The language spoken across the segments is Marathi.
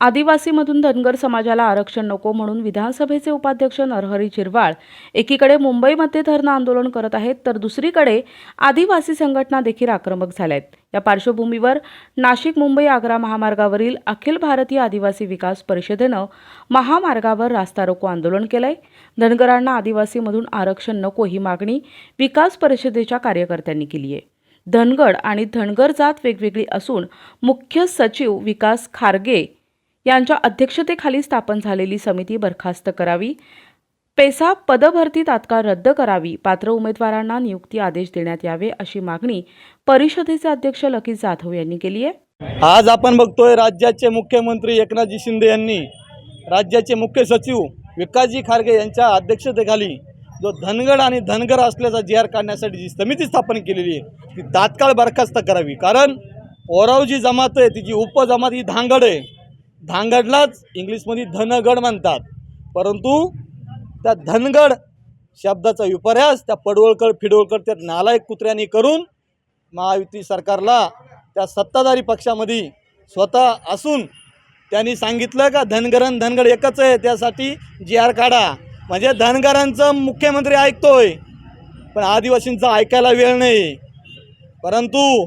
आदिवासीमधून धनगर समाजाला आरक्षण नको म्हणून विधानसभेचे उपाध्यक्ष नरहरी झिरवाळ एकीकडे मुंबईमध्ये धरणं आंदोलन करत आहेत तर दुसरीकडे आदिवासी संघटना देखील आक्रमक झाल्या आहेत या पार्श्वभूमीवर नाशिक मुंबई आग्रा महामार्गावरील अखिल भारतीय आदिवासी विकास परिषदेनं महामार्गावर रास्ता रोको आंदोलन केलंय. धनगरांना आदिवासीमधून आरक्षण नको ही मागणी विकास परिषदेच्या कार्यकर्त्यांनी केली आहे. धनगड आणि धनगर जात वेगवेगळी असून मुख्य सचिव विकास खारगे यांच्या अध्यक्षतेखाली स्थापन झालेली समिती बरखास्त करावी. पेसा पदभरती तात्काळ रद्द करावी. पात्र उमेदवारांना नियुक्ती आदेश देण्यात यावे अशी मागणी परिषदेचे अध्यक्ष लकी जाधव यांनी केली आहे. आज आपण बघतोय राज्याचे मुख्यमंत्री एकनाथजी शिंदे यांनी राज्याचे मुख्य सचिव विकासजी खारगे यांच्या अध्यक्षतेखाली जो धनगड आणि धनगर असल्याचा जी आर काढण्यासाठी जी समिती स्थापन केलेली आहे ती तात्काळ बरखास्त करावी. कारण ओराव जी जमात आहे तिची उपजमात ही धांगड आहे. धांगडलाच इंग्लिशमध्ये धनगड म्हणतात. परंतु त्या धनगड शब्दाचा विपर्यास त्या पडवळकर फिडवळकर त्या नालायक कुत्र्यांनी करून महायुती सरकारला त्या सत्ताधारी पक्षामध्ये स्वतः असून त्यांनी सांगितलं का धनगरन धनगड एकच आहे त्यासाठी जी आर काढा. म्हणजे धनगरांचं मुख्यमंत्री ऐकतोय पण आदिवासींचं ऐकायला वेळ नाही. परंतु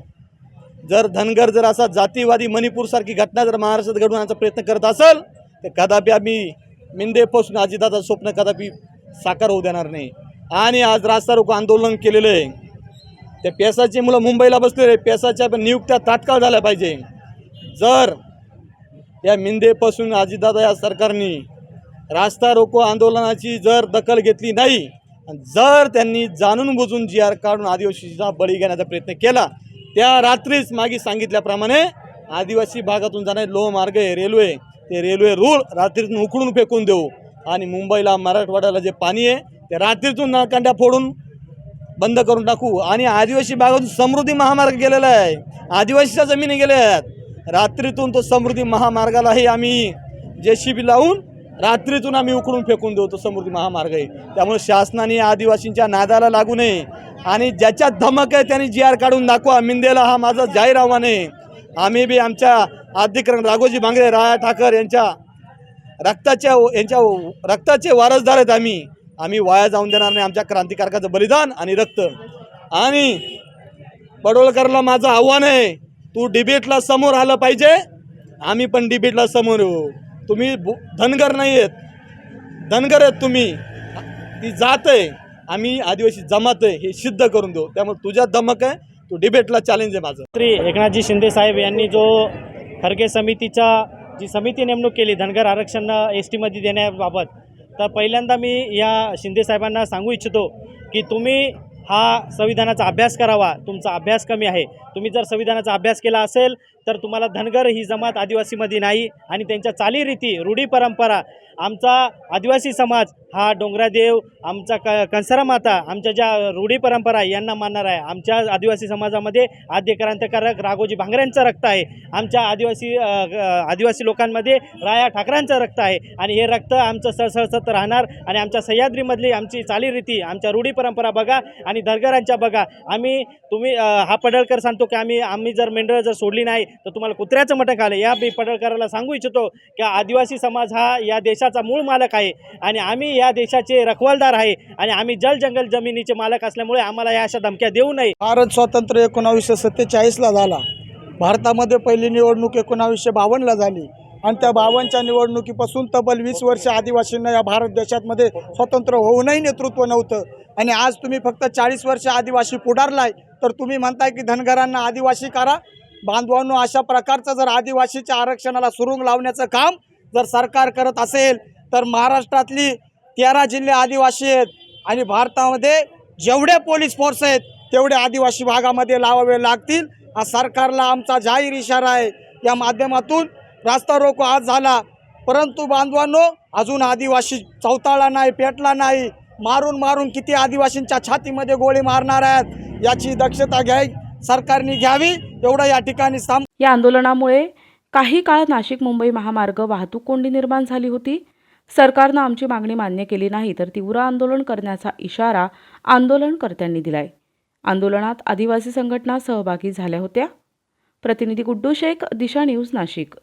जर धनगर जर असा जातीवादी मणिपूरसारखी घटना जर महाराष्ट्रात घडवण्याचा प्रयत्न करत असेल तर कदापि आम्ही मिंदेपासून अजिताचं स्वप्न कदापि साकार होऊ देणार नाही. आणि आज रास्ता रोको आंदोलन केलेलं आहे. त्या पेसाची मुलं मुंबईला बसलेले पेसाच्या पण नियुक्त्या तात्काळ झाल्या पाहिजे. जर या मिंदेपासून अजितदादा या सरकारने रास्ता रोको आंदोलनाची जर दखल घेतली नाही आणि जर त्यांनी जाणून बुजून जी आर काढून आदिवासीचा बळी घेण्याचा प्रयत्न केला त्या रात्रीच मागे सांगितल्याप्रमाणे आदिवासी भागातून जाणारे लोहमार्ग आहे रेल्वे ते रेल्वे रूळ रात्रीतून उकडून फेकून देऊ. आणि मुंबईला मराठवाड्याला जे पाणी आहे ते रात्रीतून नळकांड्या फोडून बंद करून टाकू. आणि आदिवासी भागातून समृद्धी महामार्ग गेलेला आहे. आदिवासीच्या जमिनी गेल्या आहेत. रात्रीतून तो समृद्धी महामार्गालाही आम्ही जे सी बी लावून रात्रीतून आम्ही उकडून फेकून देऊ तो समृद्धी महामार्ग आहे. त्यामुळे शासनाने आदिवासींच्या नादाला लागू नये. आणि ज्याच्यात धमक आहे त्यांनी जी आर काढून दाखवा. मिंदेला हा माझा जाहीर आव्हान आहे. आम्ही बी आमच्या अधिकरण राघोजी भांगरे राया ठाकर यांच्या रक्ताच्या यांच्या रक्ताचे वारसदार आहेत आम्ही. आम्ही वाया जाऊन देणार नाही. आमच्या क्रांतिकारकाचं बलिदान आणि रक्त. आणि पडोळकरला माझं आव्हान आहे. तू डिबेटला समोर आलं पाहिजे. आम्ही पण डिबेटला समोर येऊ. तुम्ही बु- धनगर नाही आहेत. धनगर आहेत तुम्ही. ती जात आहे. आम्ही आदिवासी जमात आहे हे सिद्ध करून देऊ. त्यामुळे तुझ्या धमक आहे तू डिबेटला चॅलेंज आहे माझं. श्री एकनाथजी शिंदे साहेब यांनी जो खरगे समितीचा जी समिती नेमणूक केली धनगर आरक्षण एस टीमध्ये देण्याबाबत तर पहिल्यांदा मी या शिंदे साहेबांना सांगू इच्छितो की तुम्ही हा संविधानाचा अभ्यास करावा तुमचा अभ्यास कमी आहे. तुम्ही जर संविधानाचा अभ्यास केला असेल तर तुम्हाला धनगर ही जमात आदिवासीमध्ये नाही आणि त्यांच्या चालीरीती रूढी परंपरा आमचा आदिवासी समाज हा डोंगरादेव आमचा क कंसरा माता आमच्या ज्या रूढी परंपरा आहे, यांना मानणार आहे. आमच्या आदिवासी समाजामध्ये आद्य क्रांतिकारक राघोजी भांगऱ्यांचं रक्त आहे. आमच्या आदिवासी आदिवासी लोकांमध्ये राया ठाकरांचं रक्त आहे. आणि हे रक्त आमचं सळसळसत राहणार आणि आमच्या सह्याद्रीमधली आमची चालीरीती आमच्या रूढी परंपरा बघा आणि धनगरांच्या बघा आम्ही तुम्ही हा पडळकर सांगतो की आम्ही आम्ही जर मेंढळ जर सोडली नाही तर तुम्हाला कुत्र्याचं मटण खालं या मी पडळकराला सांगू इच्छितो की आदिवासी समाज हा या देशाचा मूळ मालक आहे आणि आम्ही या देशाचे रखवालदार आहे आणि आम्ही जल जंगल जमिनीचे मालक असल्यामुळे आम्हाला या अशा धमक्या देऊ नये. भारत स्वातंत्र्य एकोणावीसशे सत्तेचाळीसला झाला. भारतामध्ये पहिली निवडणूक एकोणावीसशे बावन्नला झाली. आणि त्या बावनच्या निवडणुकीपासून तब्बल वीस वर्ष आदिवासींना या भारत देशातमध्ये स्वतंत्र होऊनही नेतृत्व नव्हतं. आणि आज तुम्ही फक्त चाळीस वर्ष आदिवासी पुढारलाय तर तुम्ही म्हणताय की धनगरांना आदिवासी करा. बांधवांनो अशा प्रकारचं जर आदिवासीच्या आरक्षणाला सुरुंग लावण्याचं काम जर सरकार करत असेल तर महाराष्ट्रातली तेरा जिल्हे आदिवासी आहेत आणि भारतामध्ये जेवढे पोलीस फोर्स आहेत तेवढे आदिवासी भागामध्ये लावावे लागतील. हा सरकारला आमचा जाहीर इशारा आहे. या माध्यमातून रास्ता रोको आज झाला. परंतु बांधवांनो अजून आदिवासी चौताळा नाही पेटला नाही. मारून मारून किती आदिवासींच्या छातीमध्ये गोळी मारणार आहेत याची दक्षता घ्याय सरकारने घ्यावी एवढं या ठिकाणी सांग या आंदोलनामुळे काही काळ नाशिक मुंबई महामार्ग वाहतूक कोंडी निर्माण झाली होती. सरकारनं आमची मागणी मान्य केली नाही तर तीव्र आंदोलन करण्याचा इशारा आंदोलनकर्त्यांनी दिलाय. आंदोलनात आदिवासी संघटना सहभागी झाल्या होत्या. प्रतिनिधी गुड्डू शेख दिशा न्यूज नाशिक.